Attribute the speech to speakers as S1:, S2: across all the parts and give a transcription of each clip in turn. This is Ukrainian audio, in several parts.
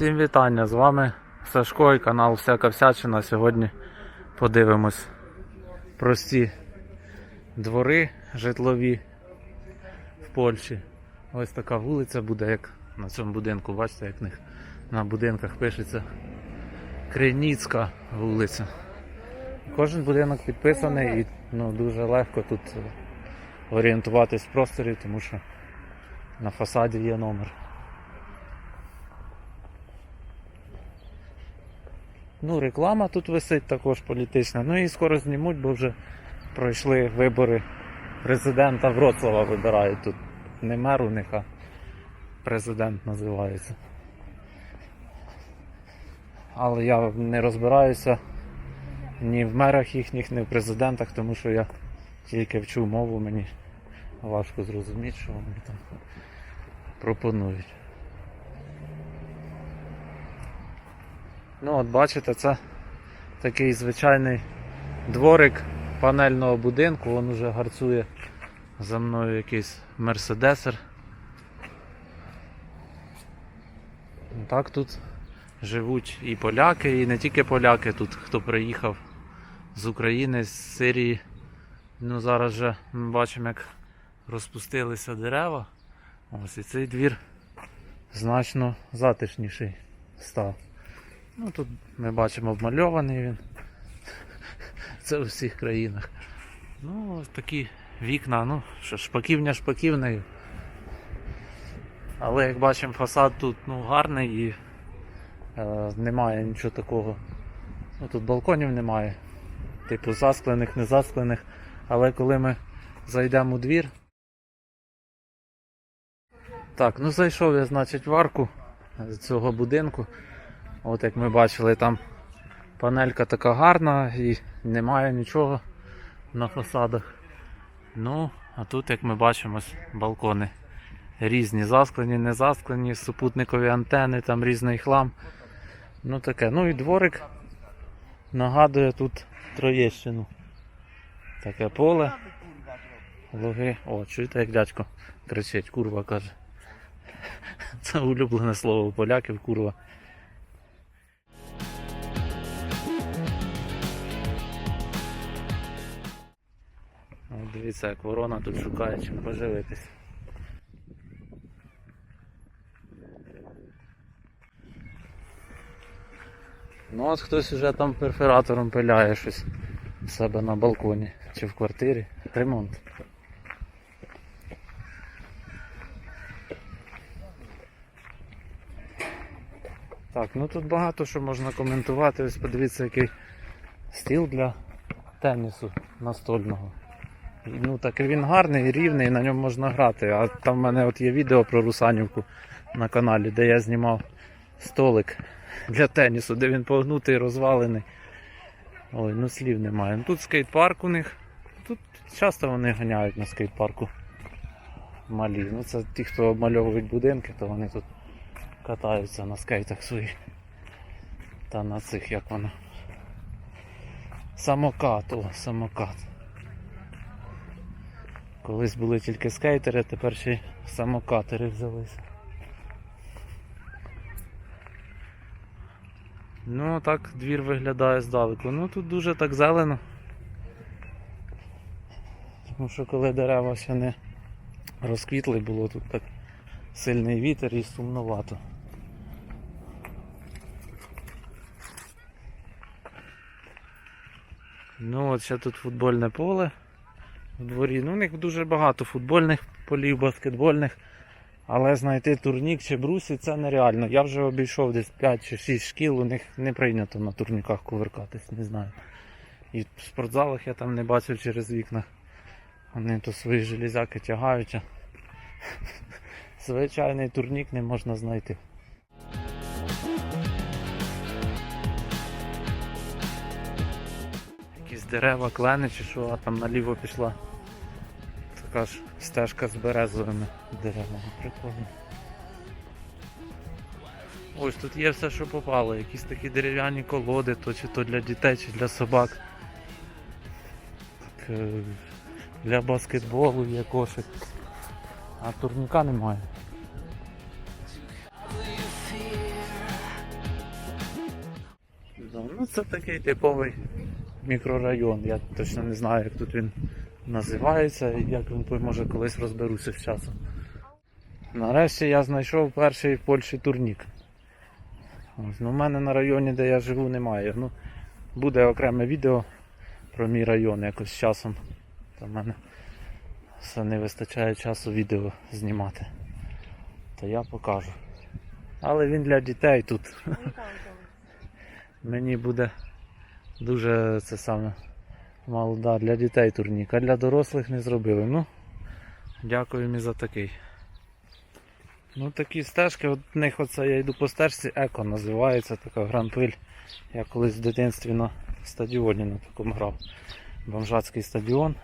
S1: Всім вітання! З вами Сашко і канал Всяка Всячина. Сьогодні подивимось прості двори житлові в Польщі. Ось така вулиця буде, як на цьому будинку. Бачите, як них на будинках пишеться Криніцька вулиця. Кожен будинок підписаний і ну, дуже легко тут орієнтуватись в просторі, тому що на фасаді є номер. Ну, реклама тут висить також політична. Ну і скоро знімуть, бо вже пройшли вибори президента Вроцлава вибирають тут. Не мер у них, а президент називається. Але я не розбираюся ні в мерах їхніх, ні в президентах, тому що я тільки вчу мову, мені важко зрозуміти, що вони там пропонують. Ну от бачите, це такий звичайний дворик панельного будинку, він уже гарцує за мною якийсь мерседесер. Так тут живуть і поляки, і не тільки поляки, тут хто приїхав з України, з Сирії. Ну зараз же ми бачимо, як розпустилися дерева. Ось і цей двір значно затишніший став. Ну тут ми бачимо обмальований він. Це у всіх країнах. Ну, ось такі вікна, ну, що шпаківня шпаківнею. Але як бачимо, фасад тут ну, гарний і е, немає нічого такого. Ну, тут балконів немає. Типу засклених, не засклених. Але коли ми зайдемо у двір. Так, ну зайшов я, значить, в арку цього будинку. От як ми бачили, там панелька така гарна і немає нічого на фасадах. Ну, а тут, як ми бачимо, балкони різні, засклені, не засклені, супутникові антени, там різний хлам. Ну таке. Ну і дворик нагадує тут Троєщину. Таке поле. Луги. О, чуєте, як дядько кричить, курва каже. Це улюблене слово у поляків, курва. Дивіться, як ворона тут шукає чим поживитись. Ну от хтось вже там перфоратором пиляє щось в себе на балконі чи в квартирі. Ремонт. Так, ну тут багато що можна коментувати. Ось подивіться, який стіл для тенісу настольного. Ну так він гарний, рівний, на ньому можна грати. А там в мене от є відео про Русанівку на каналі, де я знімав столик для тенісу, де він погнутий, розвалений. Ой, ну слів немає. Ну, Тут скейт-парк у них. Тут часто вони ганяють на скейт-парку малі. Ну це ті, хто обмальовують будинки, то вони тут катаються на скейтах своїх. Та на цих як воно. Самокат, о, самокат. Колись були тільки скейтери, тепер ще й самокатери взялися. Ну так двір виглядає здалеку. Ну тут дуже так зелено. Тому що коли дерева ще не розквітли, було тут так сильний вітер і сумновато. Ну от ще тут футбольне поле в дворі. Ну, у них дуже багато футбольних полів, баскетбольних. Але знайти турнік чи брусі це нереально. Я вже обійшов десь 5 чи 6 шкіл, у них не прийнято на турніках кувиркатись, не знаю. І в спортзалах я там не бачив через вікна. Вони то свої железяки тягають. Звичайний турнік не можна знайти. Якісь дерева, клени чи що, а там наліво пішла така ж стежка з березовими деревами. Прикольно. Ось тут є все, що попало. Якісь такі дерев'яні колоди, то чи то для дітей, чи для собак. Так, е, для баскетболу є кошик. А турніка немає. Ну це такий типовий мікрорайон. Я точно не знаю, як тут він називається як він може колись розберуся з часом. Нарешті я знайшов перший в Польщі турнік. Ось, ну, в мене на районі, де я живу, немає. Ну, буде окреме відео про мій район якось з часом. В мене все не вистачає часу відео знімати. То я покажу. Але він для дітей тут. Мені буде дуже це саме мало да, для дітей турнік, а для дорослих не зробили. Ну, дякую їм і за такий. Ну такі стежки, от них оце я йду по стежці, еко називається така гран-пиль. Я колись в дитинстві на стадіоні на такому грав. Бомжацький стадіон.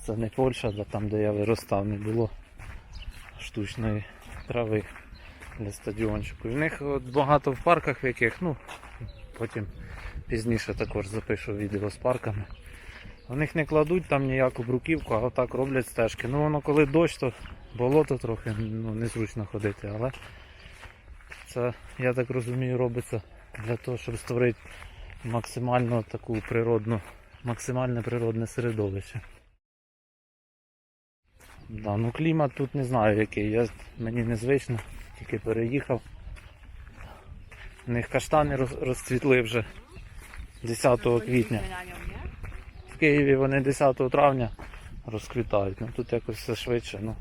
S1: Це не Польща, де там де я виростав, не було штучної трави для стадіончику. В них от багато в парках в яких, ну, потім пізніше також запишу відео з парками. У них не кладуть там ніяку бруківку, а отак роблять стежки. Ну воно коли дощ, то болото трохи ну, незручно ходити, але це, я так розумію, робиться для того, щоб створити максимально таку природну, максимальне природне середовище. Да, ну клімат тут не знаю який, я, мені незвично, тільки переїхав. У них каштани розцвітли вже 10 квітня. В Києві вони 10 травня розквітають. Ну тут якось все швидше. Ну,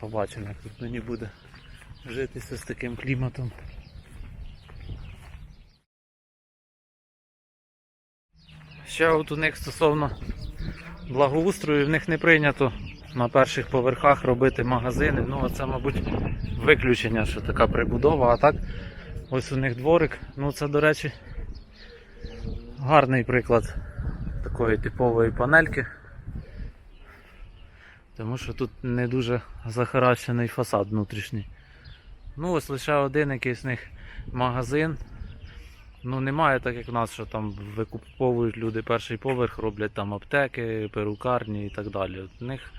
S1: побачимо, як тут мені буде житися з таким кліматом. Ще от у них стосовно благоустрою, в них не прийнято на перших поверхах робити магазини. Ну, а це, мабуть, виключення, що така прибудова. А так, ось у них дворик. Ну, це, до речі, гарний приклад такої типової панельки. Тому що тут не дуже захаращений фасад внутрішній. Ну, ось лише один якийсь них магазин. Ну, немає так, як в нас, що там викуповують люди перший поверх, роблять там аптеки, перукарні і так далі. От в них,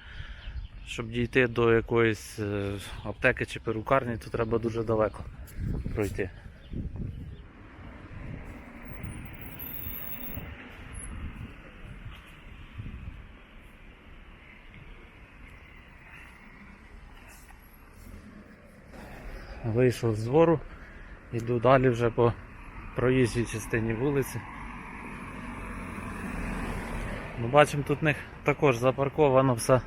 S1: щоб дійти до якоїсь е, аптеки чи перукарні, то треба дуже далеко пройти. Вийшов з двору, йду далі вже по проїжджій частині вулиці. Ми бачимо, тут в них також запарковано все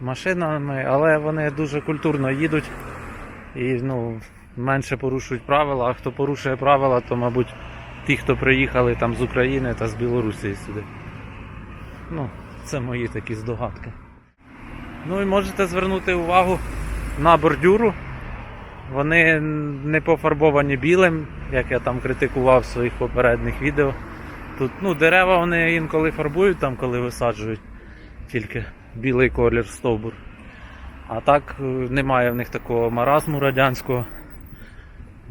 S1: машинами, але вони дуже культурно їдуть і ну, менше порушують правила, а хто порушує правила, то мабуть ті, хто приїхали там з України та з Білорусі сюди. Ну, це мої такі здогадки. Ну і можете звернути увагу на бордюру. Вони не пофарбовані білим, як я там критикував в своїх попередніх відео. Тут ну, дерева вони інколи фарбують, там, коли висаджують тільки білий колір стовбур. А так е, немає в них такого маразму радянського.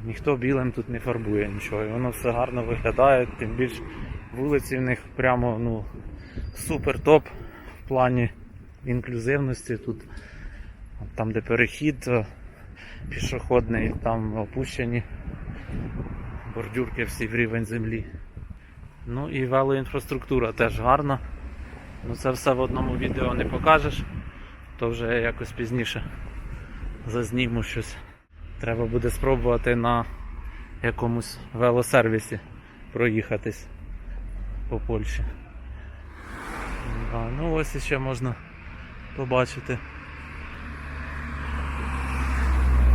S1: Ніхто білим тут не фарбує нічого. І воно все гарно виглядає, тим більш вулиці в них прямо ну, супер топ в плані інклюзивності. Тут там, де перехід пішохідний, там опущені бордюрки всі в рівень землі. Ну і велоінфраструктура теж гарна. Ну це все в одному відео не покажеш, то вже якось пізніше зазніму щось. Треба буде спробувати на якомусь велосервісі проїхатись по Польщі. Да, ну ось іще можна побачити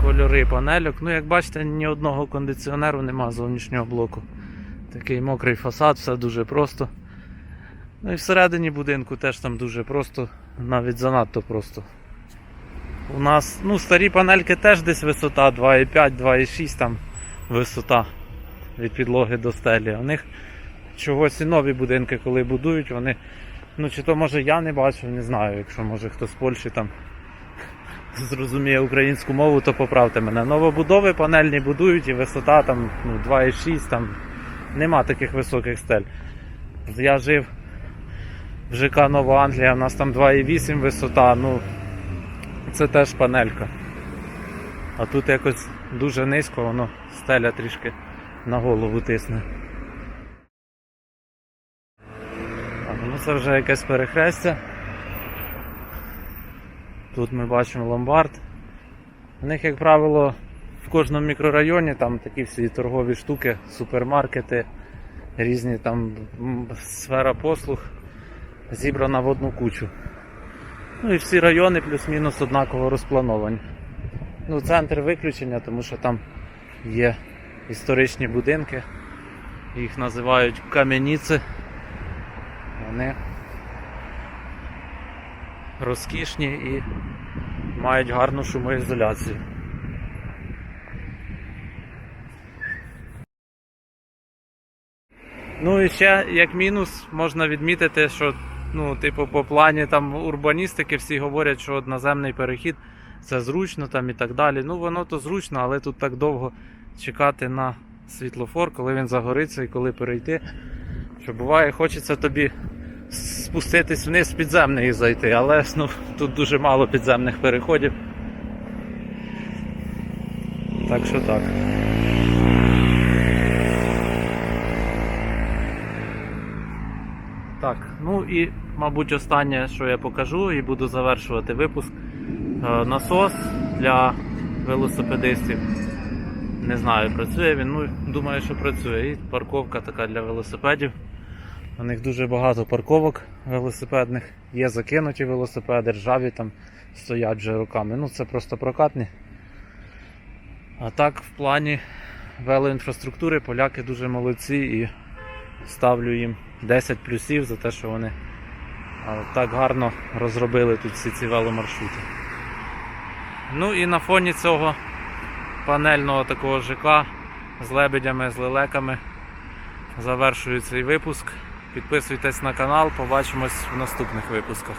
S1: кольори панельок. Ну, як бачите, ні одного кондиціонеру нема зовнішнього блоку. Такий мокрий фасад, все дуже просто. Ну і всередині будинку теж там дуже просто, навіть занадто просто. У нас ну, старі панельки теж десь висота 2,5, 2,6 там висота від підлоги до стелі. У них чогось і нові будинки, коли будують, вони. Ну чи то може я не бачив, не знаю, якщо може хто з Польщі там зрозуміє українську мову, то поправте мене. Новобудови панельні будують і висота там ну, 2,6, там нема таких високих стель. Я жив в ЖК Нова Англія, у нас там 2,8 висота, ну це теж панелька. А тут якось дуже низько, воно стеля трішки на голову тисне. Ну це вже якесь перехрестя. Тут ми бачимо ломбард. У них, як правило, в кожному мікрорайоні там такі всі торгові штуки, супермаркети, різні там сфера послуг зібрана в одну кучу. Ну і всі райони плюс-мінус однаково розплановані. Ну, центр виключення, тому що там є історичні будинки, їх називають кам'яніці. Вони розкішні і мають гарну шумоізоляцію. Ну і ще як мінус можна відмітити, що ну, типу, по плані там урбаністики всі говорять, що от наземний перехід це зручно там і так далі. Ну воно то зручно, але тут так довго чекати на світлофор, коли він загориться і коли перейти. Що буває, хочеться тобі спуститись вниз підземний зайти, але ну, тут дуже мало підземних переходів. Так що так. Так, ну і, мабуть, останнє, що я покажу, і буду завершувати випуск. Е, Насос для велосипедистів. Не знаю, працює він, ну думаю, що працює. І парковка така для велосипедів. У них дуже багато парковок велосипедних. Є закинуті велосипеди, ржаві там стоять вже роками. Ну це просто прокатні. А так, в плані велоінфраструктури поляки дуже молодці і ставлю їм 10 плюсів за те, що вони так гарно розробили тут всі ці веломаршрути. Ну і на фоні цього панельного такого ЖК з лебедями, з лелеками завершую цей випуск. Підписуйтесь на канал, побачимось в наступних випусках.